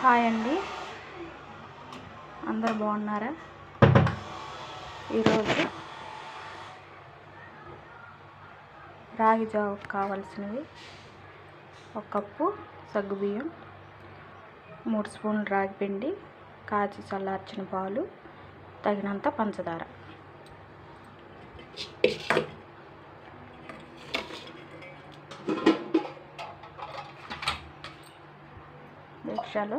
Hi అండి. అందరు బాగున్నారా? ఈరోజు రాగి జావకు కావాల్సినవి. ఒక కప్పు సగ్గుబియ్యం మూడు స్పూన్లు రాగి పిండి కాచి చల్లార్చిన పాలు తగినంత పంచదార. దీక్షలో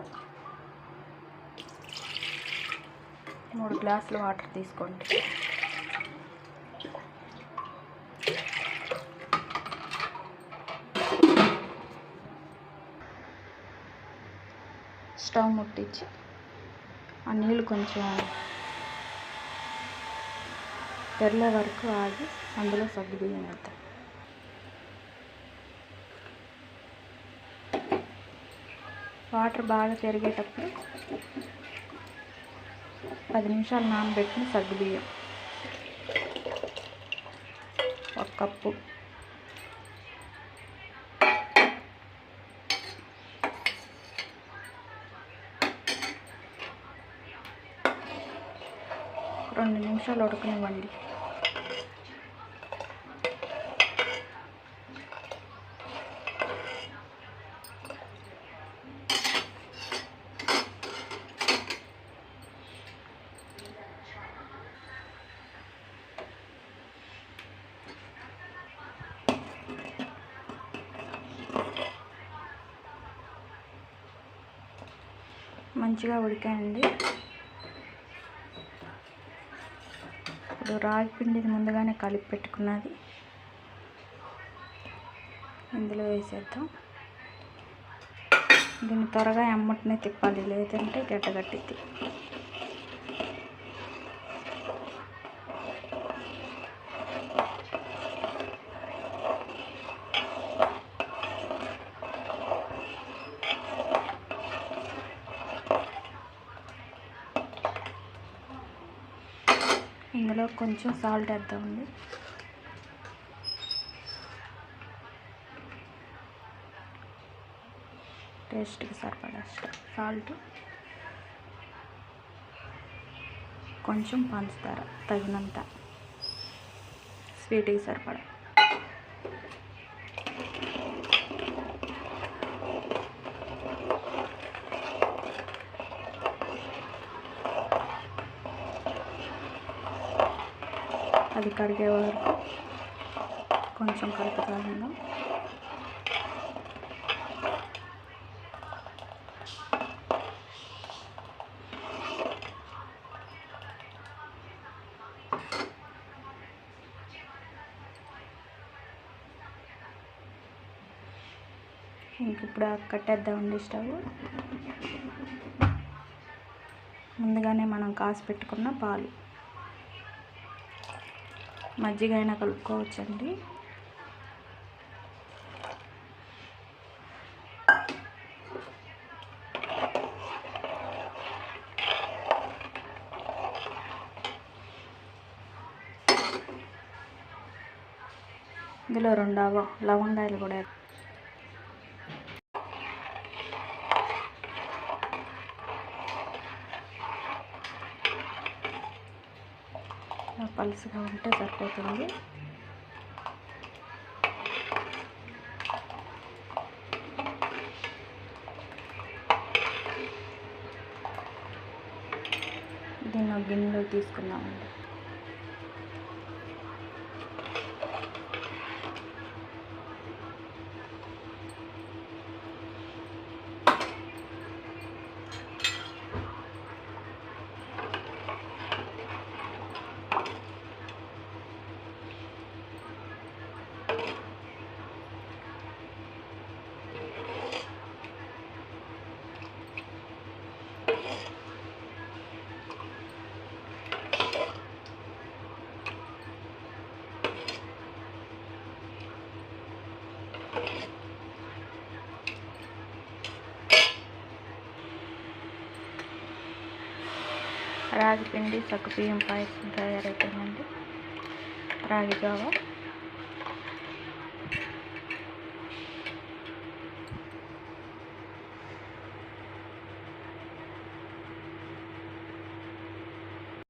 మూడు గ్లాసులు వాటర్ తీసుకోండి. స్టవ్ ముట్టించి ఆ నీళ్ళు కొంచెం తెరలే వరకు ఆగి అందులో సగ్గుబియ్యం వేద్దాం. వాటర్ బాగా పెరిగేటప్పుడు పది నిమిషాలు నానబెట్టిన సగ్గుబియ్యం ఒక కప్పు. రెండు నిమిషాలు ఉడకనివ్వండి. మంచిగా ఉడికాయండి. ఇప్పుడు రాగి పిండిది ముందుగానే కలిపి పెట్టుకున్నది. ఇందులో వేసేద్దాం. దీన్ని త్వరగా ఎమ్మటనే తిప్పాలి లేదంటే గడ్డగట్టిద్ది ఇందులో కొంచెం సాల్ట్ వేద్దామండి. టేస్ట్కి సరిపడా సాల్ట్. కొంచెం పంచదార తగినంత. స్వీట్కి సరిపడా. అది కరిగే వరకు కొంచెం కలుపుతా ఉందాం ఇంక ఇప్పుడు కట్టేద్దామండి స్టవ్. ముందుగానే మనం కాసి పెట్టుకున్న పాలు. మజ్జిగ అయినా కలుపుకోవచ్చండి. ఇందులో రెండు లవంగాయలు కూడా పలుసుగా ఉంటే సరిపోతుంది. దీన్ని గిన్నెలో తీసుకున్నామండి రాగి పిండి సగ్గుబియ్యం పాయసం తయారవుతుందండి రాగి జావ.